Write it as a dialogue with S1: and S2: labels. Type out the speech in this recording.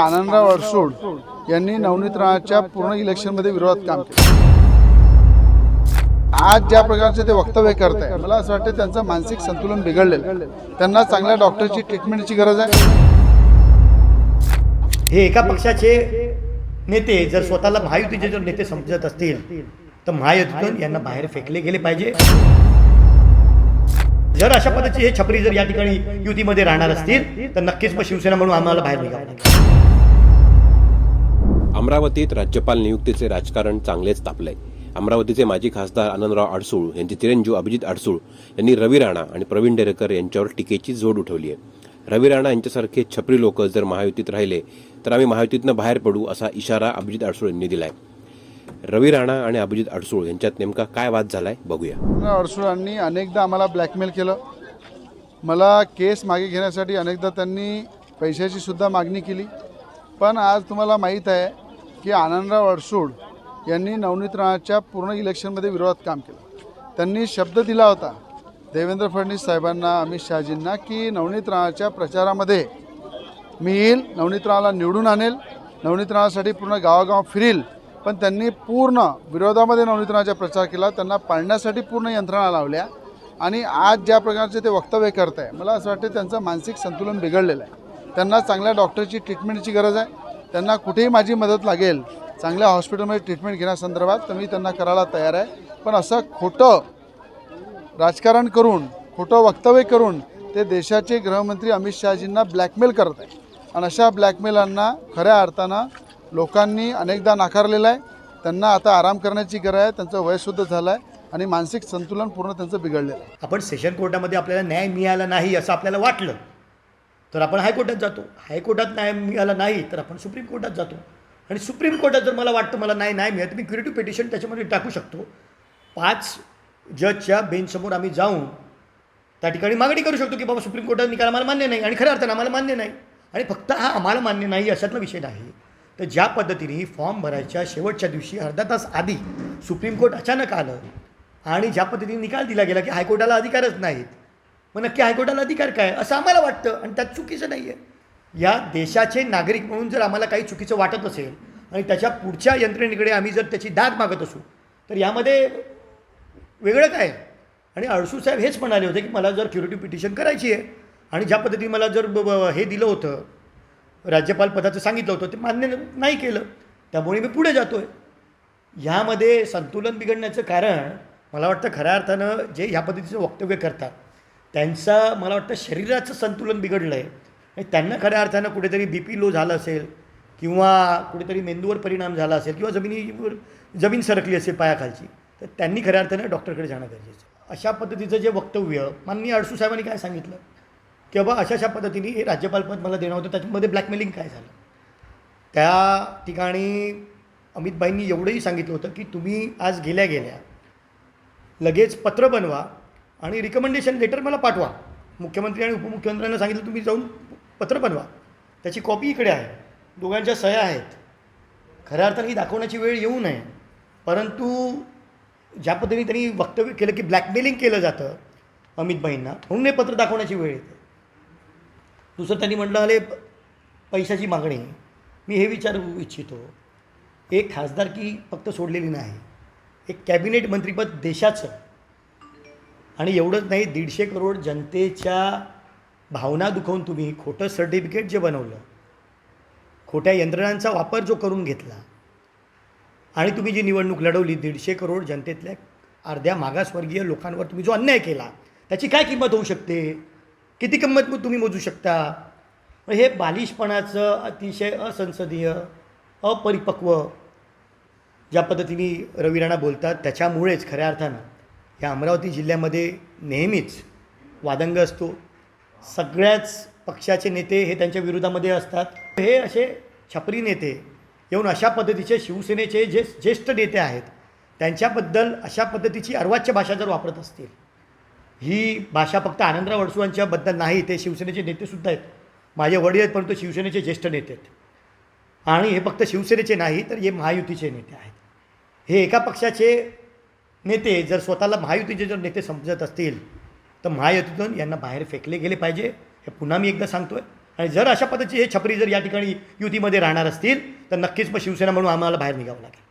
S1: आनंदराव अडसूड यांनी नवनीत राणाच्या पूर्ण इलेक्शनमध्ये विरोधात काम केलं. आज ज्या प्रकारचे ते वक्तव्य करत आहे मला असं वाटतं त्यांचं मानसिक संतुलन बिघडलेलं त्यांना चांगल्या डॉक्टरची ट्रीटमेंटची गरज आहे.
S2: हे एका पक्षाचे नेते जर स्वतःला महायुतीचे जर नेते समजत असतील तर महायुतीतून यांना बाहेर फेकले गेले पाहिजे. जर अशा पद्धतीची हे छपरी जर या ठिकाणी युतीमध्ये राहणार असतील तर नक्कीच मग शिवसेना म्हणून आम्हाला बाहेर निघावं
S3: अमरावतीत राज्यपाल नियुक्तीचे राजकारण चांगलेच तापलंय. अमरावतीचे माजी खासदार आनंदराव अडसूळ यांचे चिरंजीव अभिजित अडसूळ यांनी रवी राणा आणि प्रवीण डेरेकर यांच्यावर टीकेची जोड उठवली आहे. रवी राणा यांच्यासारखे छपरी लोक जर महायुतीत राहिले तर आम्ही महायुतीतनं बाहेर पडू असा इशारा अभिजित अडसूळ यांनी दिलाय. रवी राणा आणि अभिजित अडसूळ यांच्यात नेमका काय वाद झालाय बघूया.
S1: अडसूळांनी अनेकदा आम्हाला ब्लॅकमेल केलं. मला केस मागे घेण्यासाठी अनेकदा त्यांनी पैशाची सुद्धा मागणी केली. पण आज तुम्हाला माहीत आहे की आनंदराव अडसूळ यांनी नवनीत राणाच्या पूर्ण इलेक्शनमध्ये विरोधात काम केलं. त्यांनी शब्द दिला होता देवेंद्र फडणवीस साहेबांना अमित शहाजींना की नवनीत राणाच्या प्रचारामध्ये मी येईल नवनीत राणाला निवडून आणेल नवनीत राणासाठी पूर्ण गावागाव फिरील. पण त्यांनी पूर्ण विरोधामध्ये नवनीतनाचा प्रचार केला. त्यांना पाळण्यासाठी पूर्ण यंत्रणा लावल्या. आणि आज ज्या प्रकारचे ते वक्तव्य करत आहे मला असं वाटतं त्यांचं मानसिक संतुलन बिघडलेलं आहे. त्यांना चांगल्या डॉक्टरची ट्रीटमेंटची गरज आहे. त्यांना कुठेही माझी मदत लागेल चांगल्या हॉस्पिटलमध्ये ट्रीटमेंट घेण्यासंदर्भात तर मी त्यांना करायला तयार आहे. पण असं खोटं राजकारण करून खोटं वक्तव्य करून ते देशाचे गृहमंत्री अमित शहाजींना ब्लॅकमेल करत आहे. आणि अशा ब्लॅकमेलांना खऱ्या अर्थानं लोकांनी अनेकदा नाकारलेला आहे. त्यांना आता आराम करण्याची गरज आहे. त्यांचं वयसुद्धा झालं आहे आणि मानसिक संतुलन पूर्ण त्यांचं बिघडलेलं आहे.
S2: आपण सेशन कोर्टामध्ये आपल्याला न्याय मिळाला नाही असं आपल्याला वाटलं तर आपण हायकोर्टात जातो. हायकोर्टात न्याय मिळाला नाही तर आपण सुप्रीम कोर्टात जातो. आणि सुप्रीम कोर्टात जर मला वाटतं मला नाही न्याय मिळत मी क्रिएटिव्ह पिटिशन त्याच्यामध्ये टाकू शकतो. पाच जजच्या बेंचसमोर आम्ही जाऊन त्या ठिकाणी मागणी करू शकतो की बाबा सुप्रीम कोर्टाचा निकाल आम्हाला मान्य नाही आणि खऱ्या अर्थानं आम्हाला मान्य नाही. आणि फक्त हा आम्हाला मान्य नाही अशातला विषय नाही. तर ज्या पद्धतीने फॉर्म भरायच्या शेवटच्या दिवशी अर्धा तास आधी सुप्रीम कोर्ट अचानक आलं आणि ज्या पद्धतीने निकाल दिला गेला की हायकोर्टाला अधिकारच नाहीत. मग नक्की हायकोर्टाला अधिकार काय? असं आम्हाला वाटतं आणि त्यात चुकीचं नाही आहे या देशाचे नागरिक म्हणून जर आम्हाला काही चुकीचं वाटत असेल आणि त्याच्या पुढच्या यंत्रणेकडे आम्ही जर त्याची दाद मागत असू तर यामध्ये वेगळं काय? आणि अडसू साहेब हेच म्हणाले होते की मला जर क्युरेटिव्ह पिटिशन करायची आहे आणि ज्या पद्धतीने मला जर हे दिलं होतं राज्यपाल पदाचं सांगितलं होतं ते मान्य नाही केलं. त्यामुळे मी पुढे जातो आहे ह्यामध्ये संतुलन बिघडण्याचं कारण मला वाटतं खऱ्या अर्थानं जे ह्या पद्धतीचं वक्तव्य करतात त्यांचं मला वाटतं शरीराचं संतुलन बिघडलं आहे आणि त्यांना खऱ्या अर्थानं कुठेतरी बी पी लो झालं असेल किंवा कुठेतरी मेंदूवर परिणाम झाला असेल किंवा जमिनीवर जमीन सरकली असेल पायाखालची तर त्यांनी खऱ्या अर्थानं डॉक्टरकडे जाणं गरजेचं अशा पद्धतीचं जे वक्तव्य माननीय अडसू साहेबांनी काय सांगितलं? की बाबा अशा अशा पद्धतीने हे राज्यपालपद मला देणं होतं. त्याच्यामध्ये ब्लॅकमेलिंग काय झालं? त्या ठिकाणी अमितभाईंनी एवढंही सांगितलं होतं की तुम्ही आज गेल्या गेल्या लगेच पत्र बनवा आणि रिकमेंडेशन लेटर मला पाठवा. मुख्यमंत्री आणि उपमुख्यमंत्र्यांना सांगितलं तुम्ही जाऊन पत्र बनवा. त्याची कॉपी इकडे आहे. दोघांच्या सह्या आहेत. खऱ्या अर्थाने ही दाखवण्याची वेळ येऊ नये. परंतु ज्या पद्धतीने त्यांनी वक्तव्य केलं की ब्लॅकमेलिंग केलं जातं अमितभाईंना म्हणून हे पत्र दाखवण्याची वेळ येते. दुसरं त्यांनी म्हटलं आले पैशाची मागणी. मी हे विचारू इच्छितो एक खासदारकी फक्त सोडलेली नाही? एक कॅबिनेट मंत्रीपद देशाचं? आणि एवढंच नाही दीडशे करोड जनतेच्या भावना दुखवून तुम्ही खोटं सर्टिफिकेट जे बनवलं खोट्या यंत्रणांचा वापर जो करून घेतला आणि तुम्ही जी निवडणूक लढवली दीडशे करोड जनतेतल्या अर्ध्या मागासवर्गीय लोकांवर तुम्ही जो अन्याय केला त्याची काय किंमत होऊ शकते? किती किंमत मग तुम्ही मोजू शकता? हे बालिशपणाचं अतिशय असंसदीय अपरिपक्व ज्या पद्धतीने रवी राणा बोलतात त्याच्यामुळेच खऱ्या अर्थानं या अमरावती जिल्ह्यामध्ये नेहमीच वादंग असतो. सगळ्याच पक्षाचे नेते हे त्यांच्या विरोधामध्ये असतात. हे असे छपरी नेते येऊन अशा पद्धतीचे शिवसेनेचे जे ज्येष्ठ नेते आहेत त्यांच्याबद्दल अशा पद्धतीची अर्वाच्य भाषा जर वापरत असतील ही भाषा फक्त आनंदराव अडसूळांच्याबद्दल नाही ते शिवसेनेचे नेतेसुद्धा आहेत. माझे वडील आहेत परंतु शिवसेनेचे ज्येष्ठ नेते आहेत. आणि हे फक्त शिवसेनेचे नाही तर हे महायुतीचे नेते आहेत. हे एका पक्षाचे नेते जर स्वतःला महायुतीचे जर नेते समजत असतील तर महायुतीतून यांना बाहेर फेकले गेले पाहिजे हे पुन्हा मी एकदा सांगतो आहे आणि जर अशा पद्धतीचे हे छपरी जर या ठिकाणी युतीमध्ये राहणार असतील तर नक्कीच मग शिवसेना म्हणून आम्हाला बाहेर निघावं लागेल.